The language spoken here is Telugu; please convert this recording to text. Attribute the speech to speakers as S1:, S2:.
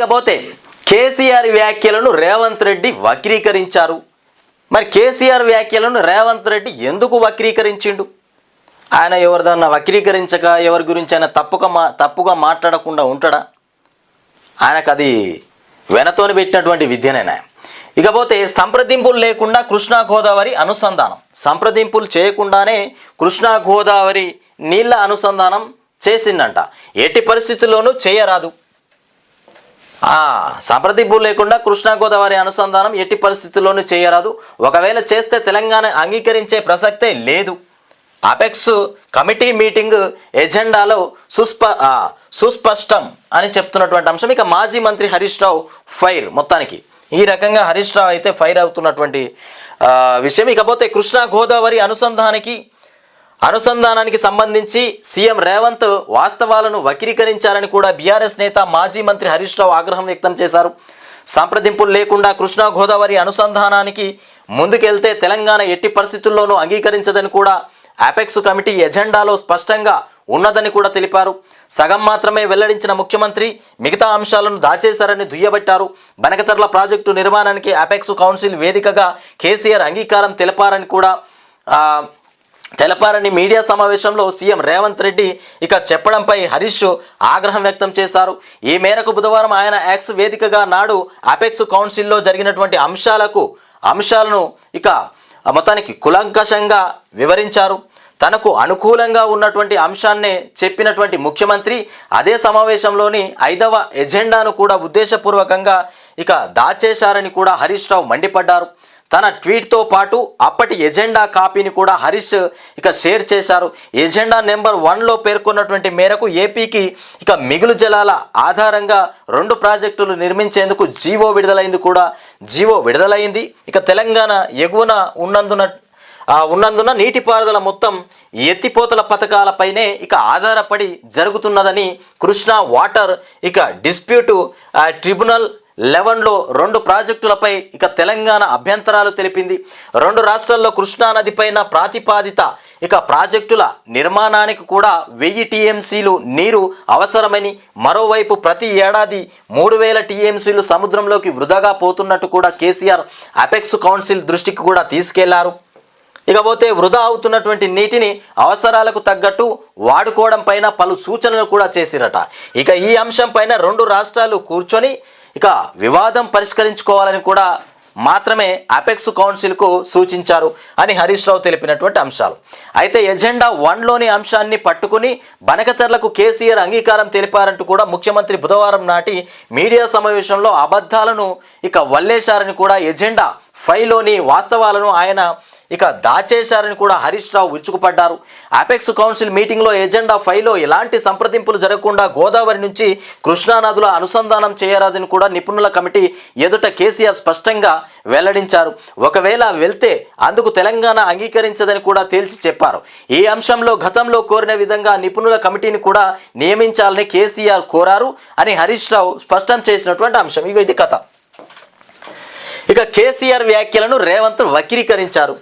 S1: ఇకపోతే కేసీఆర్ వ్యాఖ్యలను రేవంత్ రెడ్డి వక్రీకరించారు. మరి కేసీఆర్ వ్యాఖ్యలను రేవంత్ రెడ్డి ఎందుకు వక్రీకరించిండు? ఆయన ఎవరిదన్నా వక్రీకరించక ఎవరి గురించి ఆయన తప్పుగా మా తప్పుగా మాట్లాడకుండా ఉంటాడా? ఆయనకు అది వెనతోని పెట్టినటువంటి విద్యనేనా ఇకపోతే సంప్రదింపులు లేకుండా కృష్ణా గోదావరి అనుసంధానం. సంప్రదింపులు చేయకుండానే కృష్ణా గోదావరి నీళ్ళ అనుసంధానం చేసిందంట ఎట్టి పరిస్థితుల్లోనూ చేయరాదు. సంప్రదింపు లేకుండా కృష్ణా గోదావరి అనుసంధానం ఎట్టి పరిస్థితుల్లోనూ చేయరాదు. ఒకవేళ చేస్తే తెలంగాణ అంగీకరించే ప్రసక్తే లేదు. అపెక్స్ కమిటీ మీటింగ్ ఎజెండాలో సుస్ప సుస్పష్టం అని చెప్తున్నటువంటి అంశం. ఇక మాజీ మంత్రి హరీష్ రావు ఫైర్ మొత్తానికి. ఈ రకంగా హరీష్ రావు అయితే ఫైర్ అవుతున్నటువంటి విషయం. ఇకపోతే కృష్ణా గోదావరి అనుసంధానికి అనుసంధానానికి సంబంధించి సీఎం రేవంత్ వాస్తవాలను వక్రీకరించాలని కూడా బీఆర్ఎస్ నేత మాజీ మంత్రి హరీష్ రావు ఆగ్రహం వ్యక్తం చేశారు. సంప్రదింపులు లేకుండా కృష్ణా గోదావరి అనుసంధానానికి ముందుకెళ్తే తెలంగాణ ఎట్టి పరిస్థితుల్లోనూ అంగీకరించదని కూడా అపెక్స్ కమిటీ ఎజెండాలో స్పష్టంగా ఉన్నదని కూడా తెలిపారు. సగం మాత్రమే వెల్లడించిన ముఖ్యమంత్రి మిగతా అంశాలను దాచేశారని దుయ్యబట్టారు. బనకచర్ల ప్రాజెక్టు నిర్మాణానికి అపెక్స్ కౌన్సిల్ వేదికగా కేసీఆర్ అంగీకారం తెలిపారని కూడా తెలపారని మీడియా సమావేశంలో సీఎం రేవంత్ రెడ్డి ఇక చెప్పడంపై హరీష్ ఆగ్రహం వ్యక్తం చేశారు. ఈ మేరకు బుధవారం ఆయన యాక్స్ వేదికగా నాడు అపెక్స్ కౌన్సిల్లో జరిగినటువంటి అంశాలకు అంశాలను ఇక మొత్తానికి కులంకషంగా వివరించారు. తనకు అనుకూలంగా ఉన్నటువంటి అంశాన్నే చెప్పినటువంటి ముఖ్యమంత్రి అదే సమావేశంలోని ఐదవ ఎజెండాను కూడా ఉద్దేశపూర్వకంగా ఇక దాచేశారని కూడా హరీష్ రావు మండిపడ్డారు. తన ట్వీట్తో పాటు అప్పటి ఎజెండా కాపీని కూడా హరీష్ ఇక షేర్ చేశారు. ఎజెండా నెంబర్ వన్లో పేర్కొన్నటువంటి మేరకు ఏపీకి ఇక మిగులు జలాల ఆధారంగా రెండు ప్రాజెక్టులు నిర్మించేందుకు జీవో విడుదలైంది కూడా జీవో విడుదలైంది. ఇక తెలంగాణ ఎగువన ఉన్నందున ఉన్నందున నీటిపారుదల మొత్తం ఎత్తిపోతల పథకాలపైనే ఇక ఆధారపడి జరుగుతున్నదని కృష్ణా వాటర్ ఇక డిస్ప్యూటు ట్రిబ్యునల్ లెవెన్లో రెండు ప్రాజెక్టులపై ఇక తెలంగాణ అభ్యంతరాలు తెలిపింది. రెండు రాష్ట్రాల్లో కృష్ణా నది పైన ప్రాతిపాదిత ఇక ప్రాజెక్టుల నిర్మాణానికి కూడా వెయ్యి టీఎంసీలు నీరు అవసరమని మరోవైపు ప్రతి ఏడాది మూడు వేల టీఎంసీలు సముద్రంలోకి వృధాగా పోతున్నట్టు కూడా కేసీఆర్ అపెక్స్ కౌన్సిల్ దృష్టికి కూడా తీసుకెళ్ళారు. ఇకపోతే వృధా అవుతున్నటువంటి నీటిని అవసరాలకు తగ్గట్టు వాడుకోవడం పైన పలు సూచనలు కూడా చేసిరట. ఇక ఈ అంశం పైన రెండు రాష్ట్రాలు కూర్చొని ఇక వివాదం పరిష్కరించుకోవాలని కూడా మాత్రమే అపెక్స్ కౌన్సిల్కు సూచించారు అని హరీష్ రావు తెలిపినటువంటి అంశాలు. అయితే ఎజెండా వన్లోని అంశాన్ని పట్టుకుని బనకచర్లకు కేసీఆర్ అంగీకారం తెలిపారంటూ కూడా ముఖ్యమంత్రి బుధవారం నాటి మీడియా సమావేశంలో అబద్ధాలను ఇక వల్లేశారని కూడా ఎజెండా ఫైవ్లోని వాస్తవాలను ఆయన ఇక దాచేశారని కూడా హరీష్ రావు విరుచుకుపడ్డారు. అపెక్స్ కౌన్సిల్ మీటింగ్లో ఎజెండా ఫైవ్లో ఎలాంటి సంప్రదింపులు జరగకుండా గోదావరి నుంచి కృష్ణానదుల అనుసంధానం చేయరాదని కూడా నిపుణుల కమిటీ ఎదుట కేసీఆర్ స్పష్టంగా వెల్లడించారు. ఒకవేళ వెళ్తే అందుకు తెలంగాణ అంగీకరించదని కూడా తేల్చి చెప్పారు. ఈ అంశంలో గతంలో కోరిన విధంగా నిపుణుల కమిటీని కూడా నియమించాలని కేసీఆర్ కోరారు అని హరీష్ రావు స్పష్టం చేసినటువంటి అంశం. ఇక ఇది కథ. ఇక కేసీఆర్ వ్యాఖ్యలను రేవంత్ వక్రీకరించారు.